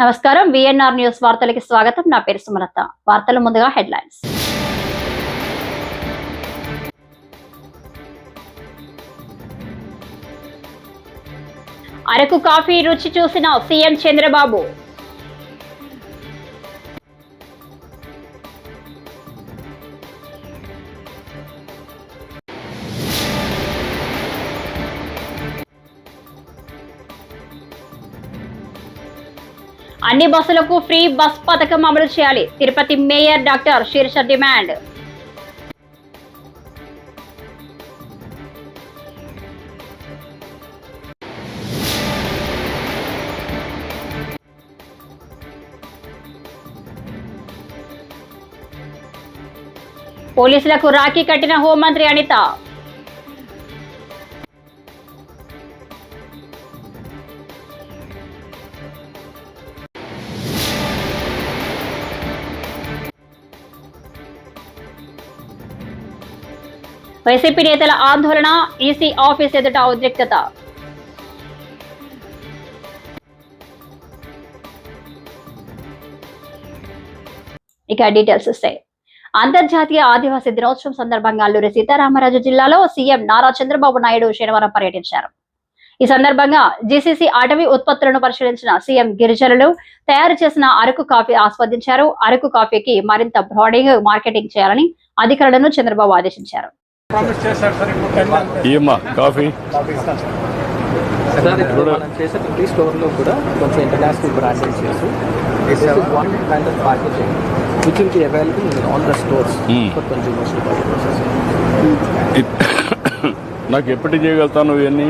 నమస్కారం VNR news వార్తలకి స్వాగతం. నా పేరు సుమలత. వార్తల ముందుగా హెడ్లైన్స్. అరకు కాఫీ రుచి చూసిన సీఎం చంద్రబాబు. అన్ని బస్సులకు ఫ్రీ బస్ పథకం అమలు చేయాలి. Tirupati mayor doctor Sirisha demand. పోలీసులకు రాఖీ కట్టిన హోంమంత్రి అనిత. వైసీపీ నేతల ఆందోళన ఈసీ ఆఫీస్ ఎదుట ఉద్రిక్తత. ఇక డీటెయిల్స్ వస్తాయి. అంతర్జాతీయ ఆదివాసీ దినోత్సవం సందర్భంగా అల్లూరి సీతారామరాజు జిల్లాలో సీఎం నారా చంద్రబాబు నాయుడు శనివారం పర్యటించారు. ఈ సందర్భంగా జీసీసీ అటవీ ఉత్పత్తులను పరిశీలించిన సీఎం గిరిజనులు తయారు చేసిన అరకు కాఫీ ఆస్వాదించారు. అరకు కాఫీకి మరింత బ్రాడింగ్ మార్కెటింగ్ చేయాలని అధికారులను చంద్రబాబు ఆదేశించారు. ఇయ్యమ్మా కాఫీ. సార్. ఇప్పుడు మనం చేసే ప్రతి స్టోర్లో కూడా కొంచెం ఇంటర్నేషనల్ బ్రాండెడ్ చేసి one kind of packaging which will be available in all the stores. For consumers to buy నాకు ఎప్పటి చేయగలుగుతాను ఇవన్నీ?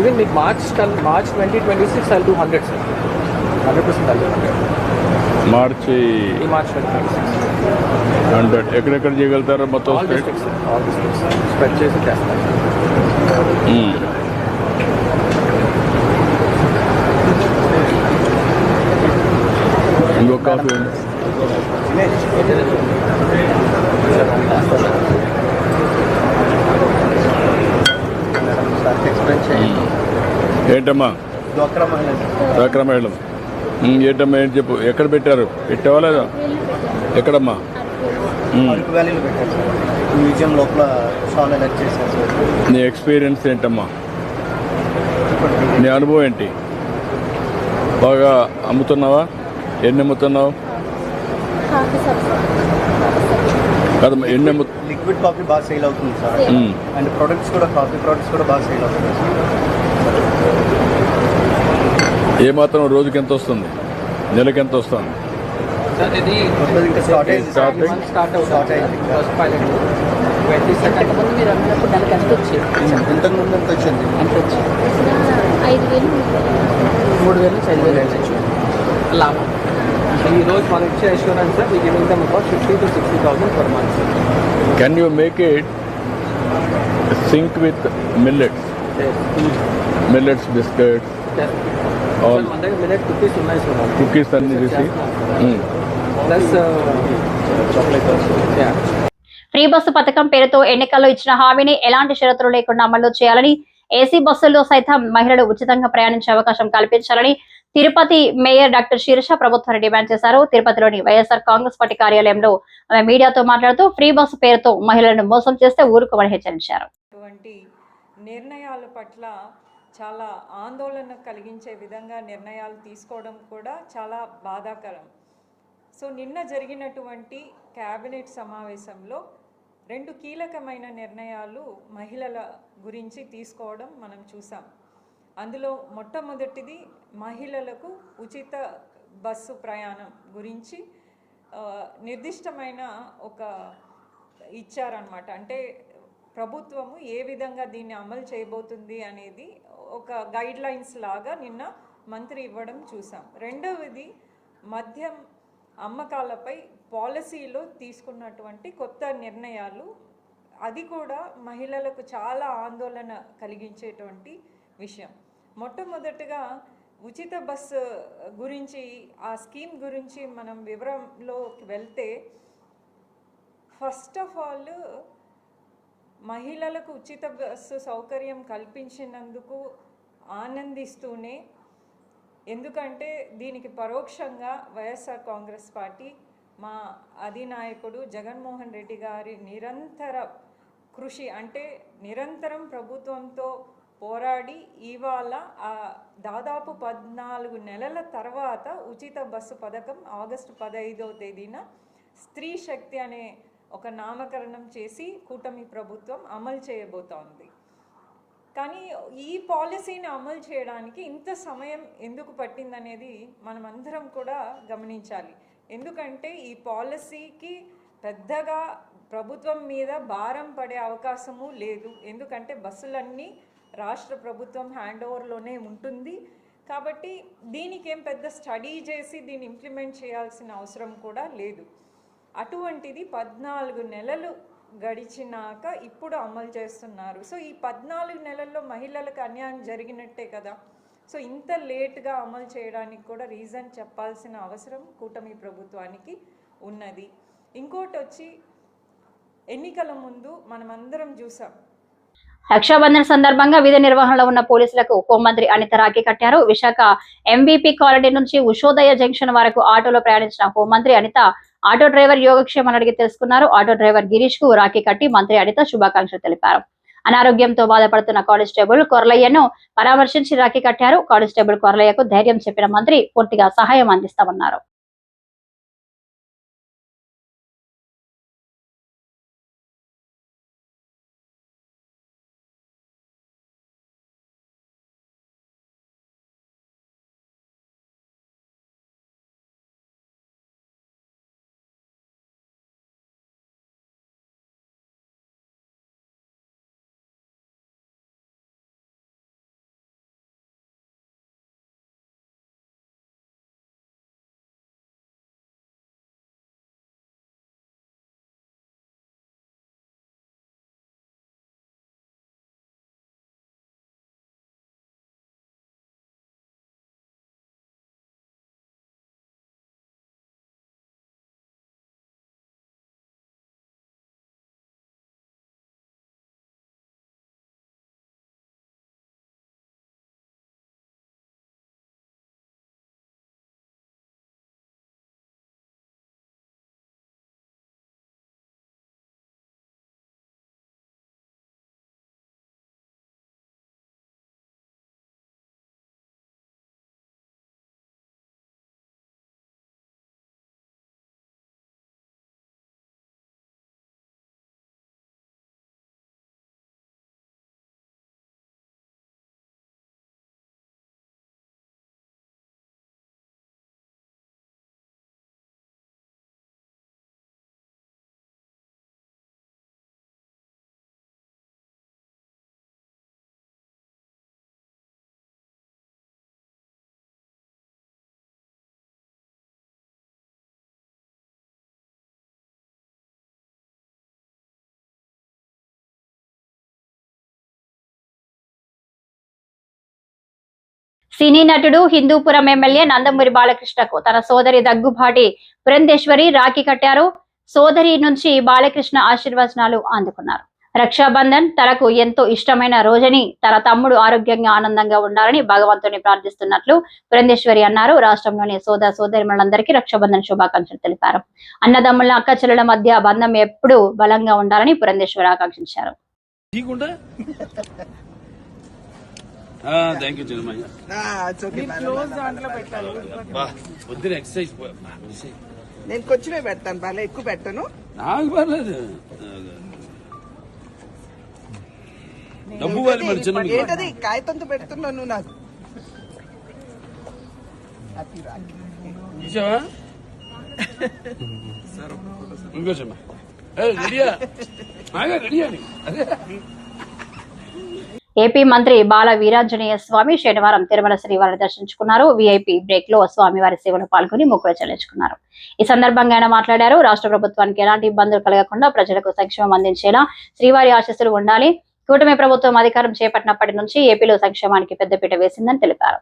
ఈవెన్ మీకు March March twenty twenty six I'll two hundred sir hundred percent మార్చి ఈ March twenty twenty six hundred ఎక్కడెక్కడ చేయగలుగుతారు మొత్తం spread చేసి చేస్తాం ఉమ్. ఇంకో కాఫీ చేయండి ఏంటమ్మా? డ్వాక్రా మేడం ఉమ్, ఏంటమ్మా ఏంటి చెప్పు? ఎక్కడ పెట్టారు? పెట్టావా లేదా? ఎక్కడమ్మా. అరకు వ్యాలీలో పెట్టారు సార్. మ్యూజియం లోపల స్టాల్ ఎలక్ట్ చేశారు సార్. నీ ఎక్స్పీరియన్స్ ఏంటమ్మా? నీ అనుభవం ఏంటి? బాగా అమ్ముతున్నావా? ఎన్ని అమ్ముతున్నావు? కదమ్మా ఎన్ని అమ్ము లిక్విడ్ కాఫీ బాగా సేల్ అవుతుంది సార్. అండ్ ప్రొడక్ట్స్ కూడా కాఫీ ప్రొడక్ట్స్ కూడా బాగా సేల్ అవుతుంది సార్. ఏ మాత్రం రోజుకి ఎంత వస్తుంది? నెలకి ఎంత వస్తుంది? సార్ ఇది కొత్తది ఇంకా స్టార్ట్ అయింది సార్ Start అయింది. స్టార్ట్ Start అయింది. అవుతుంది ఫస్ట్ పైలట్ ట్వంటీ సెకండ్ ముందు మీరు అన్నప్పుడు నెలకు ఎంత వచ్చేది ఇంతకు ముందు ఎంత వచ్చింది ఎంత వచ్చేది ఐదు వేలు మూడు వేల నుంచి ఐదు వేలు వెళ్ళచ్చు లాభం ఈ రోజు మనం ఇచ్చే అష్యూరెన్స్ సార్ ఈ giving them about fifty to sixty thousand per month can you make it sync with millets millets biscuits All. మన దగ్గర మినిట్ కుకీస్ ఉన్నాయి ప్లస్ ఫ్రీ బస్సు పథకం పేరుతో ఎన్నికల్లో ఇచ్చిన హామీని ఎలాంటి షరతులు లేకుండా అమలు చేయాలని ఏసీ బస్సుల్లో సైతం మహిళలు ఉచితంగా ప్రయాణించే అవకాశం కల్పించాలని తిరుపతి మేయర్ డాక్టర్ శీర్ష ప్రభుత్వాన్ని డిమాండ్ చేశారు. తిరుపతిలోని వైఎస్ఆర్ కాంగ్రెస్ పార్టీ కార్యాలయంలో ఆమె మీడియాతో మాట్లాడుతూ ఫ్రీ బస్సు పేరుతో మహిళలను మోసం చేస్తే ఊరుకోమని హెచ్చరించారు. నిర్ణయాల పట్ల చాలా ఆందోళన కలిగించే విధంగా నిర్ణయాలు తీసుకోవడం కూడా చాలా బాధాకరం. సో నిన్న జరిగినటువంటి క్యాబినెట్ సమావేశంలో రెండు కీలకమైన నిర్ణయాలు మహిళల గురించి తీసుకోవడం మనం చూసాం. అందులో మొట్టమొదటిది మహిళలకు ఉచిత బస్సు ప్రయాణం గురించి నిర్దిష్టమైన ఒక ఇచ్చారనమాట అంటే ప్రభుత్వము ఏ విధంగా దీన్ని అమలు చేయబోతుంది అనేది ఒక గైడ్ లైన్స్ లాగా నిన్న మంత్రి ఇవ్వడం చూసాం. రెండవది మద్యం అమ్మకాలపై పాలసీలో తీసుకున్నటువంటి కొత్త నిర్ణయాలు అది కూడా మహిళలకు చాలా ఆందోళన కలిగించేటువంటి విషయం. మొట్టమొదటగా ఉచిత బస్సు గురించి ఆ స్కీమ్ గురించి మనం వివరంలోకి వెళ్తే ఫస్ట్ ఆఫ్ ఆల్ మహిళలకు ఉచిత బస్సు సౌకర్యం కల్పించినందుకు ఆనందిస్తూనే ఎందుకంటే దీనికి పరోక్షంగా వైఎస్ఆర్ కాంగ్రెస్ పార్టీ మా అధినాయకుడు జగన్మోహన్ రెడ్డి గారి నిరంతర కృషి అంటే నిరంతరం ప్రభుత్వంతో పోరాడి ఇవాళ దాదాపు పద్నాలుగు నెలల తర్వాత ఉచిత బస్సు పథకం ఆగస్టు పదహైదవ తేదీన స్త్రీ శక్తి అనే ఒక నామకరణం చేసి కూటమి ప్రభుత్వం అమలు చేయబోతోంది. కానీ ఈ పాలసీని అమలు చేయడానికి ఇంత సమయం ఎందుకు పట్టిందనేది మనమందరం కూడా గమనించాలి. ఎందుకంటే ఈ పాలసీకి పెద్దగా ప్రభుత్వం మీద భారం పడే అవకాశము లేదు. ఎందుకంటే బస్సులన్నీ రాష్ట్ర ప్రభుత్వం హ్యాండ్ ఓవర్లోనే ఉంటుంది. కాబట్టి దీనికి ఏం పెద్ద స్టడీ చేసి దీన్ని ఇంప్లిమెంట్ చేయాల్సిన అవసరం కూడా లేదు. అటువంటిది పద్నాలుగు నెలలు గడిచినాక ఇప్పుడు అమలు చేస్తున్నారు. సో ఈ పద్నాలుగు నెలల్లో మహిళలకు అన్యాయం జరిగినట్టే కదా. సో ఇంత లేట్గా అమలు చేయడానికి కూడా రీజన్ చెప్పాల్సిన అవసరం కూటమి ప్రభుత్వానికి ఉన్నది. ఇంకోటి వచ్చి ఎన్నికల ముందు మనమందరం చూసాం. రక్షాబంధన్ సందర్భంగా విధి నిర్వహణలో ఉన్న పోలీసులకు హోంమంత్రి అనిత రాఖీ కట్టారు. విశాఖ ఎంబీపీ కాలనీ నుంచి ఉషోదయ జంక్షన్ వరకు ఆటోలో ప్రయాణించిన హోంమంత్రి అనిత ఆటో డ్రైవర్ యోగక్షేమాన్ని అడిగి తెలుసుకున్నారు. ఆటో డ్రైవర్ గిరీష్కు రాఖీ కట్టి మంత్రి అనిత శుభాకాంక్షలు తెలిపారు. అనారోగ్యంతో బాధపడుతున్న కానిస్టేబుల్ కొరలయ్యను పరామర్శించి రాఖీ కట్టారు. కానిస్టేబుల్ కొరలయ్యకు ధైర్యం చెప్పిన మంత్రి పూర్తిగా సహాయం అందిస్తామన్నారు. సినీ నటుడు హిందూపురం ఎమ్మెల్యే నందమూరి బాలకృష్ణకు తన సోదరి దగ్గుబాటి పురంధేశ్వరి రాఖీ కట్టారు. సోదరి నుంచి బాలకృష్ణ ఆశీర్వచనాలు అందుకున్నారు. రక్షాబంధన్ తనకు ఎంతో ఇష్టమైన రోజని తన తమ్ముడు ఆరోగ్యంగా ఆనందంగా ఉండాలని భగవంతుని ప్రార్థిస్తున్నట్లు పురంధేశ్వరి అన్నారు. రాష్ట్రంలోని సోదర సోదరిమణులందరికీ రక్షాబంధన్ శుభాకాంక్షలు తెలిపారు. అన్నదమ్ముల అక్క చెల్లెల మధ్య బంధం ఎప్పుడూ బలంగా ఉండాలని పురంధేశ్వరి ఆకాంక్షించారు. థ్యాంక్ యూ చిన్నమయ్య బా పొద్దున ఎక్సర్సైజ్ నేను కొంచెమే పెడతాను బాగా ఎక్కువ పెట్టను. నాకు పర్లేదు. డబ్బు వాలి మరి చిన్న ఏంటది కాగితంతో పెడుతున్నావు నువ్వు నాకు? చూసావా? ఇంకో చెమ్మ రెడీయా? అదే. ఏపీ మంత్రి బాల వీరాంజనేయ స్వామి శనివారం తిరుమల శ్రీవారిని దర్శించుకున్నారు. వీఐపీ బ్రేక్లో స్వామివారి సేవలో పాల్గొని మొక్కులు చెల్లించుకున్నారు. ఈ సందర్భంగా ఆయన మాట్లాడారు. రాష్ట్ర ప్రభుత్వానికి ఎలాంటి ఇబ్బందులు కలగకుండా ప్రజలకు సంక్షేమం అందించేలా శ్రీవారి ఆశీస్సులు ఉండాలి. కూటమి ప్రభుత్వం అధికారం చేపట్టినప్పటి నుంచి ఏపీలో సంక్షేమానికి పెద్దపీట వేసిందని తెలిపారు.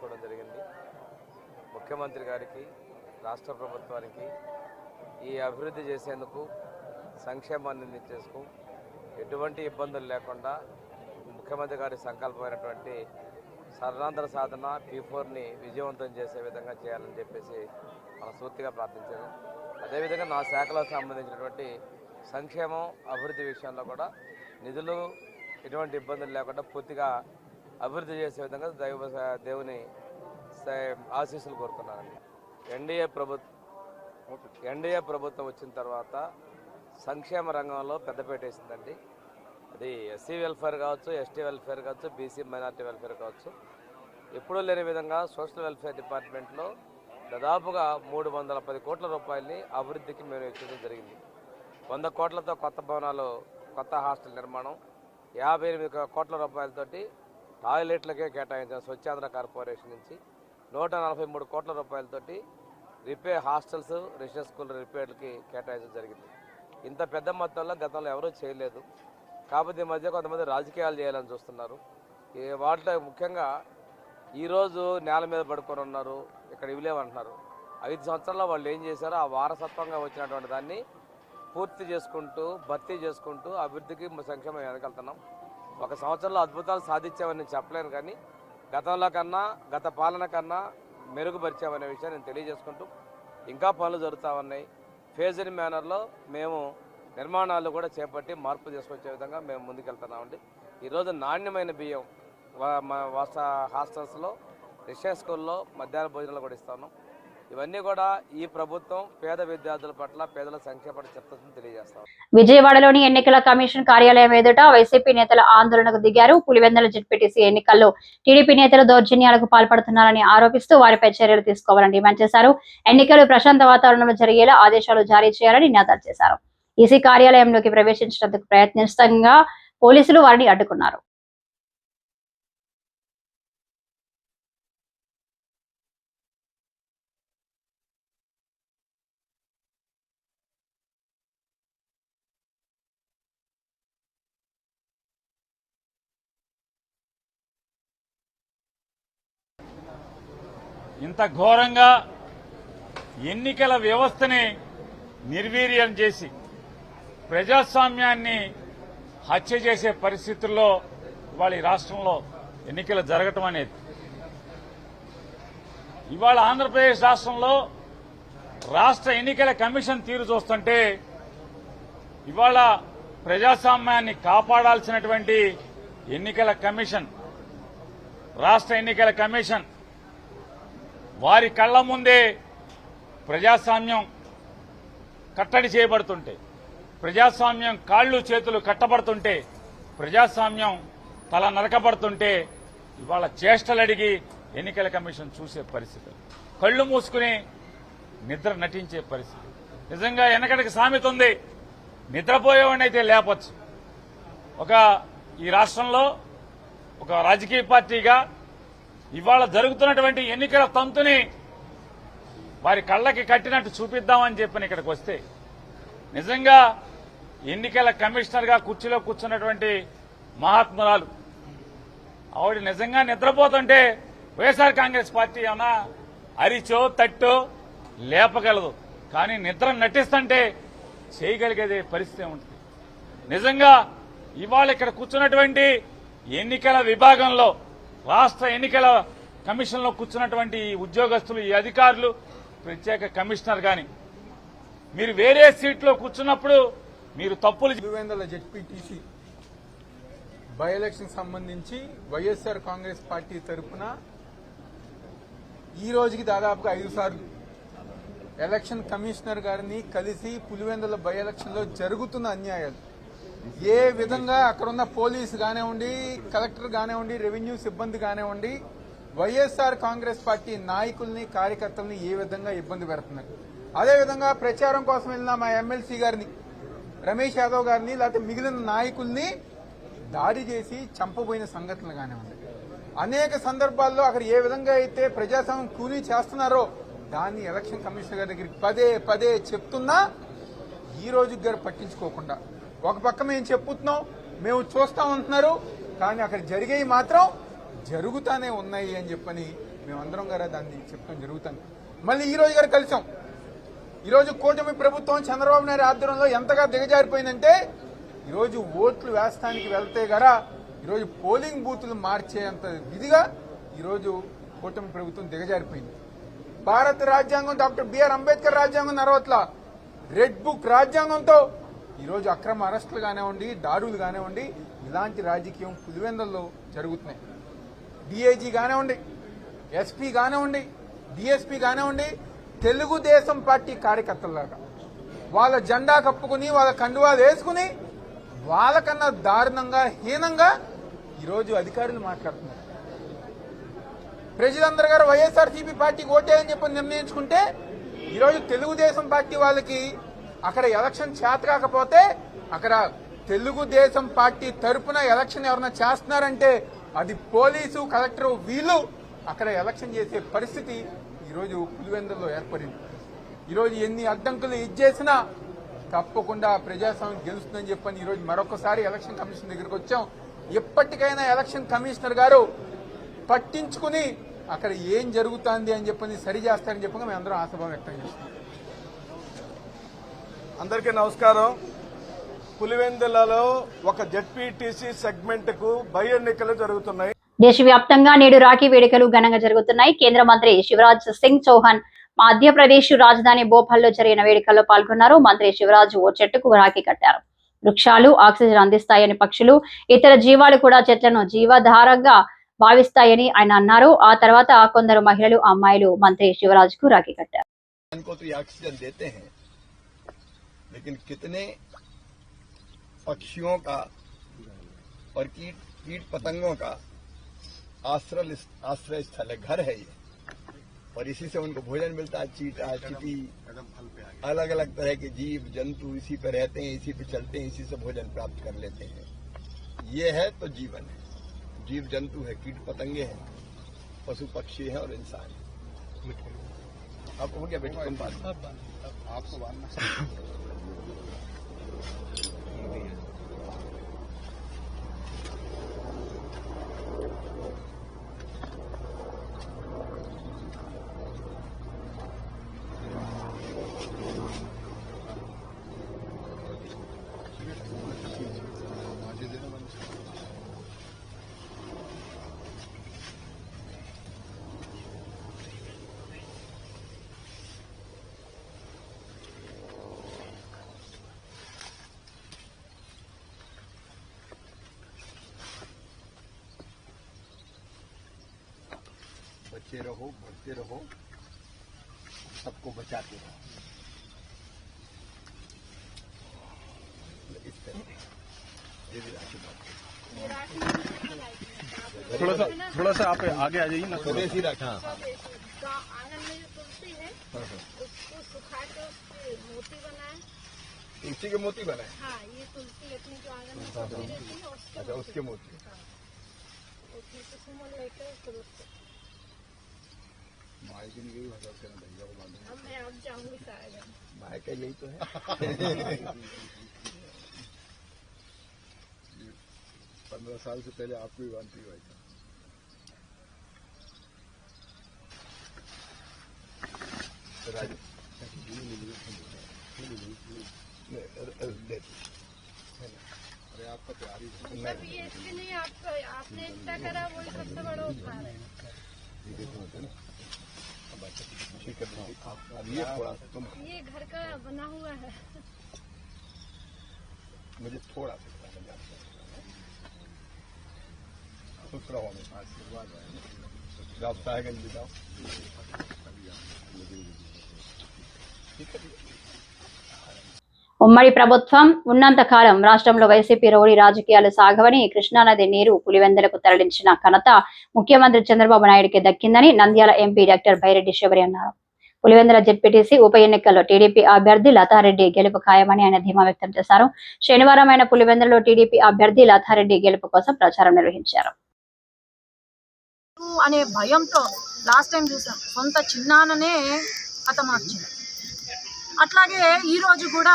చేసుకోవడం జరిగింది. ముఖ్యమంత్రి గారికి రాష్ట్ర ప్రభుత్వానికి ఈ అభివృద్ధి చేసేందుకు సంక్షేమాన్ని అందించేందుకు ఎటువంటి ఇబ్బందులు లేకుండా ముఖ్యమంత్రి గారి సంకల్పమైనటువంటి సర్వాంధ్ర సాధన పీ ఫోర్ని విజయవంతం చేసే విధంగా చేయాలని చెప్పేసి మనస్ఫూర్తిగా ప్రార్థించాను అదేవిధంగా నా శాఖలో సంబంధించినటువంటి సంక్షేమం అభివృద్ధి విషయంలో కూడా నిధులు ఎటువంటి ఇబ్బందులు లేకుండా పూర్తిగా అభివృద్ధి చేసే విధంగా దైవ దేవుని ఆశీస్సులు కోరుతున్నానండి. ఎన్డీఏ ప్రభుత్వం ఎన్డీఏ ప్రభుత్వం వచ్చిన తర్వాత సంక్షేమ రంగంలో పెద్దపేట వేసిందండి. అది ఎస్సీ వెల్ఫేర్ కావచ్చు ఎస్టీ వెల్ఫేర్ కావచ్చు బీసీ మైనార్టీ వెల్ఫేర్ కావచ్చు. ఎప్పుడూ లేని విధంగా సోషల్ వెల్ఫేర్ డిపార్ట్మెంట్లో దాదాపుగా మూడు వందల పది కోట్ల రూపాయలని అభివృద్ధికి మేము ఇచ్చడం జరిగింది. వంద కోట్లతో కొత్త భవనాలు కొత్త హాస్టల్ నిర్మాణం యాభై ఎనిమిది కోట్ల రూపాయలతోటి టాయిలెట్లకే కేటాయించిన స్వచ్ఛాంధ్ర కార్పొరేషన్ నుంచి. నూట నలభై మూడు కోట్ల రూపాయలతోటి రిపేర్ హాస్టల్స్ రెసిడెన్స్ స్కూల్ రిపేర్లకి కేటాయించడం జరిగింది. ఇంత పెద్ద మొత్తంలో గతంలో ఎవరూ చేయలేదు. కాకపోతే ఈ మధ్య కొంతమంది రాజకీయాలు చేయాలని చూస్తున్నారు. ఈ వాటిలో ముఖ్యంగా ఈరోజు నేల మీద పడుకొని ఉన్నారు ఇక్కడ ఇవ్వలేమంటున్నారు. ఐదు సంవత్సరాల్లో వాళ్ళు ఏం చేశారో ఆ వారసత్వంగా వచ్చినటువంటి దాన్ని పూర్తి చేసుకుంటూ భర్తీ చేసుకుంటూ అభివృద్ధికి సంక్షేమం వెనకెళ్తున్నాం. ఒక సంవత్సరంలో అద్భుతాలు సాధించామని నేను చెప్పలేను కానీ గతంలో కన్నా గత పాలన కన్నా మెరుగుపరిచామనే విషయాన్ని నేను తెలియజేసుకుంటూ ఇంకా పనులు జరుగుతూ ఉన్నాయి ఫేజ్డ్ మేనర్లో మేము నిర్మాణాలు కూడా చేపట్టి మార్పు తీసుకొచ్చే విధంగా మేము ముందుకెళ్తున్నామండి. ఈరోజు నాణ్యమైన బియ్యం మా వాస హాస్టల్స్లో రెసిడెన్స్ స్కూల్లో మధ్యాహ్న భోజనాలు కూడా ఇస్తున్నాం ఇవన్నీ కూడా ఈ ప్రభుత్వం పేద విద్యార్థుల పట్ల పేదల సంక్షేమ చెప్తుందని తెలియజేస్తాం. విజయవాడలోని ఎన్నికల కమిషన్ కార్యాలయం ఎదుట వైసీపీ నేతలు ఆందోళనకు దిగారు. పులివెందుల జడ్పీటీసీ ఎన్నికల్లో టీడీపీ నేతలు దౌర్జన్యాలకు పాల్పడుతున్నారని ఆరోపిస్తూ వారిపై చర్యలు తీసుకోవాలని డిమాండ్ చేశారు. ఎన్నికలు ప్రశాంత వాతావరణంలో జరిగేలా ఆదేశాలు జారీ చేయాలని నినాదాలు చేశారు. ఈసీ కార్యాలయంలోకి ప్రవేశించినందుకు ప్రయత్నిస్తంగా పోలీసులు వారిని అడ్డుకున్నారు. ఇంత ఘోరంగా ఎన్నికల వ్యవస్థని నిర్వీర్యం చేసి ప్రజాస్వామ్యాన్ని హత్య చేసే పరిస్థితుల్లో ఇవాళ ఈ రాష్ట్రంలో ఎన్నికలు జరగటం అనేది. ఇవాళ ఆంధ్రప్రదేశ్ రాష్ట్రంలో రాష్ట్ర ఎన్నికల కమిషన్ తీరు చూస్తుంటే ఇవాళ ప్రజాస్వామ్యాన్ని కాపాడాల్సినటువంటి ఎన్నికల కమిషన్ రాష్ట్ర ఎన్నికల కమిషన్ వారి కళ్ళ ముందే ప్రజాస్వామ్యం కట్టడి చేయబడుతుంటే ప్రజాస్వామ్యం కాళ్ళు చేతులు కట్టబడుతుంటే ప్రజాస్వామ్యం తల నరకబడుతుంటే ఇవాళ చేష్టలు అడిగి ఎన్నికల కమిషన్ చూసే పరిస్థితి. కళ్ళు మూసుకుని నిద్ర నటించే పరిస్థితి. నిజంగా వెనకటికి సామెత ఉంది. నిద్రపోయేవాడిని అయితే లేపచ్చు. ఒక ఈ రాష్ట్రంలో ఒక రాజకీయ పార్టీగా ఇవాళ జరుగుతున్నటువంటి ఎన్నికల తంతుని వారి కళ్ళకి కట్టినట్టు చూపిద్దామని చెప్పిన ఇక్కడికి వస్తే నిజంగా ఎన్నికల కమిషనర్గా కుర్చీలో కూర్చున్నటువంటి మహాత్మురాలు ఆవిడ నిజంగా నిద్రపోతుంటే వైఎస్ఆర్ కాంగ్రెస్ పార్టీ ఏమన్నా అరిచో తట్టో లేపగలదు. కానీ నిద్ర నటిస్తుంటే చేయగలిగేది పరిస్థితి ఉంటుంది నిజంగా ఇవాళ ఇక్కడ కూర్చున్నటువంటి ఎన్నికల విభాగంలో రాష్ట్ర ఎన్నికల కమిషన్లో కూర్చున్నటువంటి ఉద్యోగస్తులు ఈ అధికారులు ప్రత్యేక కమిషనర్ గాని మీరు వేరే సీట్లో కూర్చున్నప్పుడు మీరు తప్పులు పులివెందుల జెడ్పీటీసీ బై ఎలక్షన్ సంబంధించి వైఎస్ఆర్ కాంగ్రెస్ పార్టీ తరఫున ఈ రోజుకి దాదాపుగా ఐదు సార్లు ఎలక్షన్ కమిషనర్ గారిని కలిసి పులివెందుల బై ఎలక్షన్లో జరుగుతున్న అన్యాయాలు. ఏ విధంగా అక్కడున్న పోలీసు కానివ్వండి కలెక్టర్ కానివ్వండి రెవెన్యూ సిబ్బంది కానివ్వండి వైఎస్ఆర్ కాంగ్రెస్ పార్టీ నాయకుల్ని కార్యకర్తల్ని ఏ విధంగా ఇబ్బంది పెడుతున్నారు? అదేవిధంగా ప్రచారం కోసం వెళ్ళిన మా ఎమ్మెల్సీ గారిని రమేష్ యాదవ్ గారిని లేకపోతే మిగిలిన నాయకుల్ని దాడి చేసి చంపబోయిన సంఘటనలు కానివ్వండి అనేక సందర్భాల్లో అక్కడ ఏ విధంగా అయితే ప్రజాస్వామ్యం కూలీ చేస్తున్నారో దాన్ని ఎలక్షన్ కమిషనర్ గారి దగ్గరికి పదే పదే చెప్తున్నా ఈ రోజు గారు పట్టించుకోకుండా ఒక పక్క మేము చెప్పుతున్నాం మేము చూస్తా ఉంటున్నారు కానీ అక్కడ జరిగేవి మాత్రం జరుగుతానే ఉన్నాయి అని చెప్పని మేమందరం గారు దాన్ని చెప్పడం జరుగుతుంది. మళ్ళీ ఈ రోజు గారు కలిసాం. ఈరోజు కూటమి ప్రభుత్వం చంద్రబాబు నాయుడు ఆధ్వర్యంలో ఎంతగా దిగజారిపోయిందంటే ఈరోజు ఓట్లు వేస్తానికి వెళ్తే గరా ఈరోజు పోలింగ్ బూతులు మార్చేంత విధిగా ఈరోజు కూటమి ప్రభుత్వం దిగజారిపోయింది. భారత రాజ్యాంగం డాక్టర్ బిఆర్ అంబేద్కర్ రాజ్యాంగం నరవట్ల రెడ్ బుక్ రాజ్యాంగంతో ఈరోజు అక్రమ అరెస్టులు కానివ్వండి దాడులు కానివ్వండి ఇలాంటి రాజకీయం పులివెందల్లో జరుగుతున్నాయి. డిఐజీ కానివ్వండి ఎస్పీ కానివ్వండి డిఎస్పీ కానివ్వండి తెలుగుదేశం పార్టీ కార్యకర్తలాగా వాళ్ళ జెండా కప్పుకుని వాళ్ళ కండువాలు వేసుకుని వాళ్ళకన్నా దారుణంగా హీనంగా ఈరోజు అధికారులు మాట్లాడుతున్నారు. ప్రజలందరూ గారు వైఎస్ఆర్సీపీ పార్టీకి ఓటేయని చెప్పి నిర్ణయించుకుంటే ఈరోజు తెలుగుదేశం పార్టీ వాళ్ళకి అక్కడ ఎలక్షన్ చేత కాకపోతే అక్కడ తెలుగుదేశం పార్టీ తరపున ఎలక్షన్ ఎవరైనా చేస్తున్నారంటే అది పోలీసు కలెక్టర్ వీళ్ళు అక్కడ ఎలక్షన్ చేసే పరిస్థితి ఈరోజు పులివెందుల్లో ఏర్పడింది. ఈరోజు ఎన్ని అడ్డంకులు ఇచ్చేసినా తప్పకుండా ప్రజాస్వామ్యం గెలుస్తుందని చెప్పని ఈరోజు మరొకసారి ఎలక్షన్ కమిషన్ దగ్గరికి వచ్చాం. ఎప్పటికైనా ఎలక్షన్ కమిషనర్ గారు పట్టించుకుని అక్కడ ఏం జరుగుతుంది అని చెప్పని సరి చేస్తారని చెప్పగా మేము అందరం ఆశాభావం వ్యక్తం చేస్తున్నాం. అందరికీ నమస్కారం. పులివెందులలో ఒక జెడ్పీటీసీ సెగ్మెంట్కు బై ఎన్నికలు జరుగుతున్నాయి. దేశవ్యాప్తంగా నేడు రాఖీ వేడుకలు ఘనంగా జరుగుతున్నాయి. కేంద్ర మంత్రి శివరాజ్ సింగ్ చౌహాన్ మధ్యప్రదేశ్ రాజధాని భోపాల్లో జరిగిన వేడుకల్లో పాల్గొన్నారు. మంత్రి శివరాజ్ ఓ చెట్టుకు రాఖీ కట్టారు. వృక్షాలు ఆక్సిజన్ అందిస్తాయని పక్షులు ఇతర జీవాలు కూడా చెట్లను జీవాధారంగా భావిస్తాయని ఆయన అన్నారు. ఆ తర్వాత కొందరు మహిళలు అమ్మాయిలు మంత్రి శివరాజ్కు రాఖీ కట్టారు लेकिन कितने पक्षियों का और कीट कीट पतंगों का आश्रय आश्रय स्थल है घर है ये। और इसी से उनको भोजन मिलता है चीटा चीटी अलग अलग तरह के जीव जंतु इसी पे रहते हैं इसी पे चलते हैं इसी से भोजन प्राप्त कर लेते हैं। ये है तो जीवन है। जीव जंतु है कीट पतंगे हैं पशु पक्षी है और इंसान है। अब हो गया बेटा कम बात। आपको बचे रहो बढ़ते रहो सबको बचाते रहो। इस तरह थोड़ा सा थोड़ा सा आप आगे आ जाइए ना स्वदेश ही रखा आँगन में जो तुलसी है उसको सुखा के मोती बनाए। तुलसी के मोती बनाए? हाँ ये तुलसी अपनी जो आँगन में है उसके अच्छा उसके मोती उसमें से सुमन लेकर फिर उसको माए की नहीं गई भगत से भैया को मालूम अब मैं अब जाऊँगी शायद माए का यही तो है। पंद्रह साल से पहले आपको भी बांधती था राजू अरे आपका प्यार ही सब ये इसलिए नहीं आपको आपने इतना करा वही सबसे बड़ा उपकार है। ठीक है ये थोड़ा तुम ये घर का बना हुआ है। मुझे थोड़ा सा खुश रहो हमें आशीर्वाद आप साहेगंज जाओ ठीक है। ఉమ్మడి ప్రభుత్వం ఉన్నంత కాలం రాష్ట్రంలో వైసీపీ రౌడీ రాజకీయాలు సాగవని కృష్ణానది నీరు పులివెందులకు తరలించిన ఘనత ముఖ్యమంత్రి చంద్రబాబు నాయుడికి దక్కిందని నంద్యాల ఎంపీ డాక్టర్ బైరెడ్డి శివరి అన్నారు. పులివెందుల జెడ్పీటీసీ ఉప ఎన్నికల్లో టీడీపీ అభ్యర్థి లతారెడ్డి గెలుపు ఖాయమని ఆయన ధీమా వ్యక్తం చేశారు. శనివారం ఆయన పులివెందులలో టీడీపీ అభ్యర్థి లతారెడ్డి గెలుపు కోసం ప్రచారం నిర్వహించారు. అనే భయంతో లాస్ట్ టైం చూసాం. సొంత చిన్నాననే హతమార్చింది అట్లాగే ఈ రోజు కూడా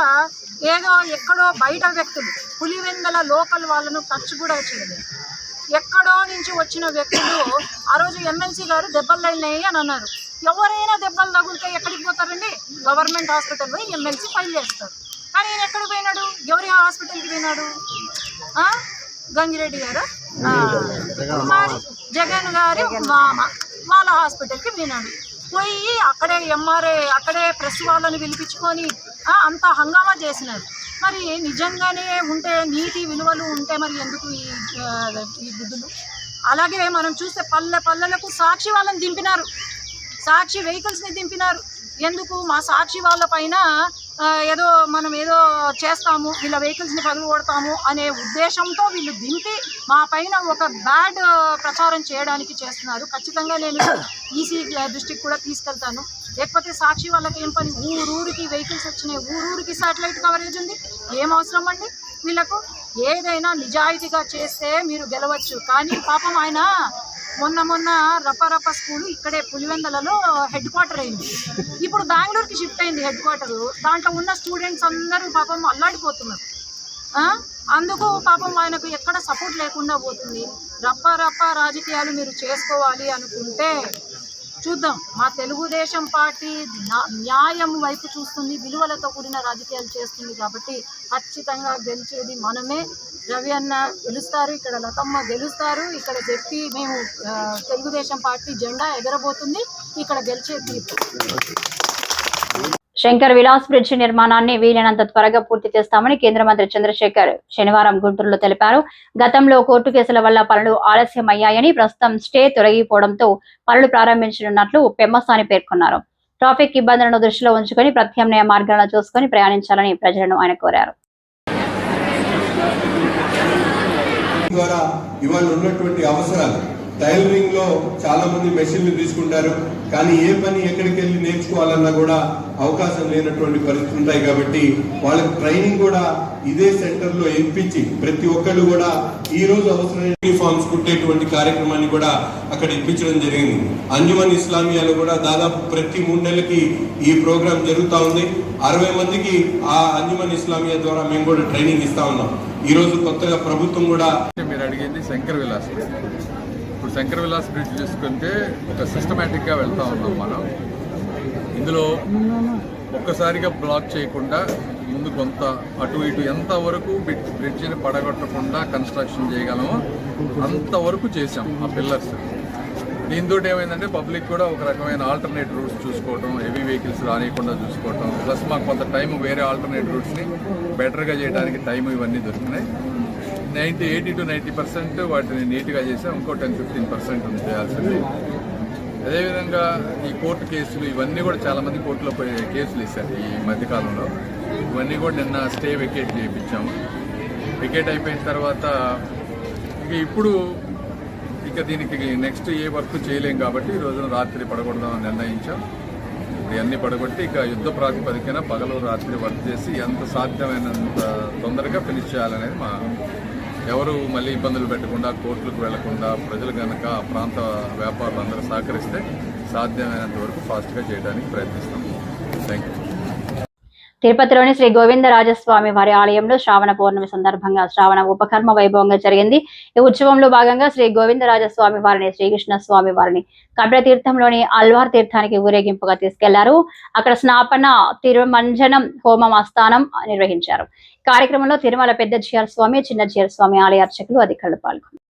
ఏదో ఎక్కడో బయట వ్యక్తులు పులివెందల లోకల్ వాళ్ళను టచ్ కూడా చేయలేదు. ఎక్కడో నుంచి వచ్చిన వ్యక్తులు ఆ రోజు ఎమ్మెల్సీ గారు దెబ్బలు తగిలినాయి అని అన్నారు. ఎవరైనా దెబ్బలు తగిలితే ఎక్కడికి పోతారండి? గవర్నమెంట్ హాస్పిటల్ పోయి ఎమ్మెల్సీ ఫైల్ చేస్తారు. కానీ ఈయన ఎక్కడికి పోయినాడు? ఎవరి హాస్పిటల్కి పోయినాడు? గంగిరెడ్డి గారు? జగన్ గారి మామ వాళ్ళ హాస్పిటల్కి పోయినాడు. పోయి అక్కడే ఎంఆర్ఐ అక్కడే ప్రెస్ వాళ్ళని పిలిపించుకొని అంత హంగామా చేసినారు. మరి నిజంగానే ఉంటే నీతి విలువలు ఉంటే మరి ఎందుకు ఈ ఈ బుద్ధులు? అలాగే మనం చూస్తే పల్లె పల్లెలకు సాక్షి వాళ్ళని దింపినారు. సాక్షి వెహికల్స్ని దింపినారు. ఎందుకు? మా సాక్షి వాళ్ళ పైన ఏదో మనం ఏదో చేస్తాము వీళ్ళ వెహికల్స్ని పగులు కొడతాము అనే ఉద్దేశంతో వీళ్ళు దింపి మా పైన ఒక బ్యాడ్ ప్రచారం చేయడానికి చేస్తున్నారు. ఖచ్చితంగా నేను ఈసీ దృష్టికి కూడా తీసుకెళ్తాను. లేకపోతే సాక్షి వాళ్ళకి ఏం పని? ఊరూరికి వెహికల్స్ వచ్చినాయి. ఊరూరికి శాటిలైట్ కవరేజ్ ఉంది. ఏం అవసరం అండి వీళ్ళకు? ఏదైనా నిజాయితీగా చేస్తే మీరు గెలవచ్చు. కానీ పాపం ఆయన మొన్న మొన్న రపరప స్కూల్ ఇక్కడే పులివెందలలో హెడ్ క్వార్టర్ అయింది. ఇప్పుడు బెంగళూరుకి షిఫ్ట్ అయింది హెడ్ క్వార్టర్ దాంట్లో ఉన్న స్టూడెంట్స్ అందరూ పాపం అల్లాడిపోతున్నారు. అందుకు పాపం ఆయనకు ఎక్కడ సపోర్ట్ లేకుండా పోతుంది. రప్ప రప్ప రాజకీయాలు మీరు చేసుకోవాలి అనుకుంటే చూద్దాం. మా తెలుగుదేశం పార్టీ న్యాయం వైపు చూస్తుంది విలువలతో కూడిన రాజకీయాలు చేస్తుంది కాబట్టి ఖచ్చితంగా గెలిచేది మనమే. రవి అన్న గెలుస్తారు ఇక్కడ లతమ్మ గెలుస్తారు. ఇక్కడ చెప్పి మేము తెలుగుదేశం పార్టీ జెండా ఎగరబోతుంది. ఇక్కడ గెలిచే తీర్పు శంకర్ విలాస్ బ్రిడ్జ్ నిర్మాణాన్ని వీలైనంత త్వరగా పూర్తి చేస్తామని కేంద్ర మంత్రి చంద్రశేఖర్ శనివారం గుంటూరులో తెలిపారు. గతంలో కోర్టు కేసుల వల్ల పనులు ఆలస్యమయ్యాయని ప్రస్తుతం స్టే తొలగిపోవడంతో పనులు ప్రారంభించనున్నట్లు పెమ్మసాని పేర్కొన్నారు. ట్రాఫిక్ ఇబ్బందులను దృష్టిలో ఉంచుకొని ప్రత్యామ్నాయ మార్గాలను చూసుకొని ప్రయాణించాలని ప్రజలను ఆయన కోరారు. ద్వారా ఇవాళ ఉన్నటువంటి అవసరాలు. టైలరింగ్లో చాలా మంది మెషిన్లు తీసుకుంటారు. కానీ ఏ పని ఎక్కడికి వెళ్ళి నేర్చుకోవాలన్నా కూడా అవకాశం లేనటువంటి పరిస్థితులు ఉంటాయి కాబట్టి వాళ్ళకి ట్రైనింగ్ కూడా ఇదే సెంటర్లో ఇప్పించి ప్రతి ఒక్కళ్ళు కూడా ఈ రోజు అవసరమైన యూనిఫామ్స్ కుట్టేటువంటి కార్యక్రమాన్ని కూడా అక్కడ ఇప్పించడం జరిగింది. అంజుమన్ ఇస్లామియాలో కూడా దాదాపు ప్రతి మూడు నెలలకి ఈ ప్రోగ్రాం జరుగుతా ఉంది. అరవై మందికి ఆ అంజుమన్ ఇస్లామియా ద్వారా మేము కూడా ట్రైనింగ్ ఇస్తా ఉన్నాం. ఈ రోజు కొత్తగా ప్రభుత్వం కూడా మీరు అడిగింది శంకర్ విలాస్. ఇప్పుడు శంకర్ విలాస్ బ్రిడ్జ్ చూసుకుంటే ఒక సిస్టమేటిక్గా వెళ్తా ఉన్నాం మనం. ఇందులో ఒక్కసారిగా బ్లాక్ చేయకుండా ముందు కొంత అటు ఇటు ఎంత వరకు బ్రిడ్జిని పడగొట్టకుండా కన్స్ట్రక్షన్ చేయగలమో అంతవరకు చేసాం ఆ పిల్లర్స్ దీంతో ఏమైందంటే పబ్లిక్ కూడా ఒక రకమైన ఆల్టర్నేట్ రూట్స్ చూసుకోవటం హెవీ వెహికల్స్ రానియకుండా చూసుకోవటం ప్లస్ మాకు కొంత టైం వేరే ఆల్టర్నేట్ రూట్స్ని బెటర్గా చేయడానికి టైం ఇవన్నీ దొరికినాయి. Ninety eighty to ninety percent వాటిని నీట్గా చేసాం ఇంకో టెన్ ఫిఫ్టీన్ పర్సెంట్ ఉంది చేయాల్సింది అదేవిధంగా ఈ కోర్టు కేసులు ఇవన్నీ కూడా చాలామంది కోర్టులో కేసులు ఇస్తారు ఈ మధ్యకాలంలో. ఇవన్నీ కూడా నిన్న స్టే వికెట్ చేయించాము. వికెట్ అయిపోయిన తర్వాత ఇక ఇప్పుడు ఇక దీనికి నెక్స్ట్ ఏ వర్క్ చేయలేం కాబట్టి ఈ రోజున రాత్రి పడగొడదామని నిర్ణయించాం. ఇవన్నీ పడగొట్టి ఇక యుద్ధ ప్రాతిపదికన పగలు రాత్రి వర్క్ చేసి ఎంత సాధ్యమైనంత తొందరగా ఫినిష్ చేయాలనేది మా ఎవరు మళ్ళీ ఇబ్బందులు పెట్టకుండా కోర్టులకు వెళ్ళకుండా ప్రజలు కనుక ఆ ప్రాంత వ్యాపారులందరూ సహకరిస్తే సాధ్యమైనంత వరకు ఫాస్ట్గా చేయడానికి ప్రయత్నిస్తాం. థ్యాంక్ యూ తిరుపతిలోని శ్రీ గోవిందరాజస్వామి వారి ఆలయంలో శ్రావణ పౌర్ణమి సందర్భంగా శ్రావణ ఉపకర్మ వైభవంగా జరిగింది. ఈ ఉత్సవంలో భాగంగా శ్రీ గోవిందరాజస్వామి వారిని శ్రీకృష్ణ స్వామి వారిని కపిలతీర్థంలోని అల్వార్ తీర్థానికి ఊరేగింపుగా తీసుకెళ్ళారు. అక్కడ స్నాపన తిరుమంజనం హోమం ఆస్థానం నిర్వహించారు. కార్యక్రమంలో తిరుమల పెద్ద జియర్ స్వామి చిన్న జియర్ స్వామి ఆలయ అర్చకులు అధికారులు పాల్గొన్నారు.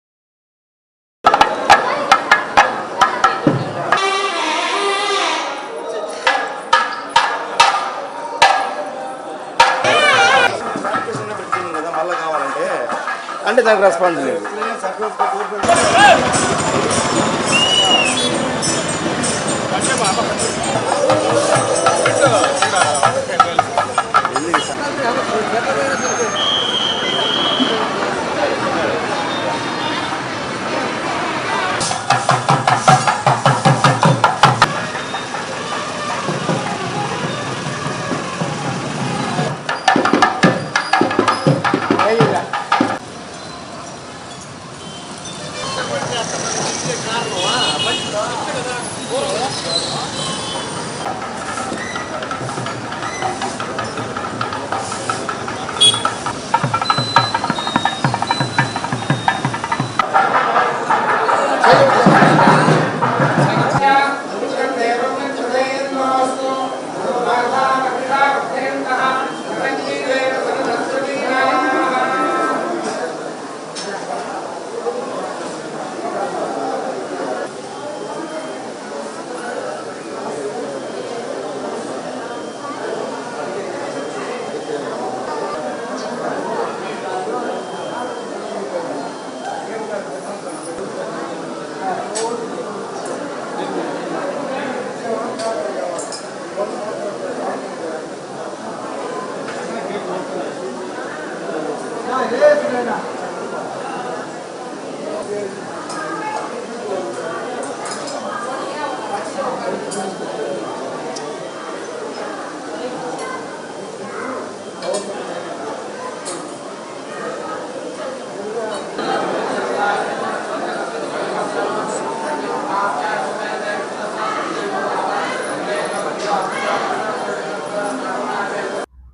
అంటే దానికి రెస్పాన్స్ లేదు.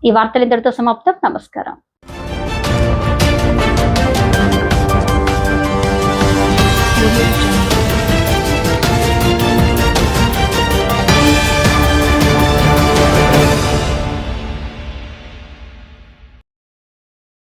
ఈ వార్తలు ఇద్దరితో సమాప్తం. నమస్కారం.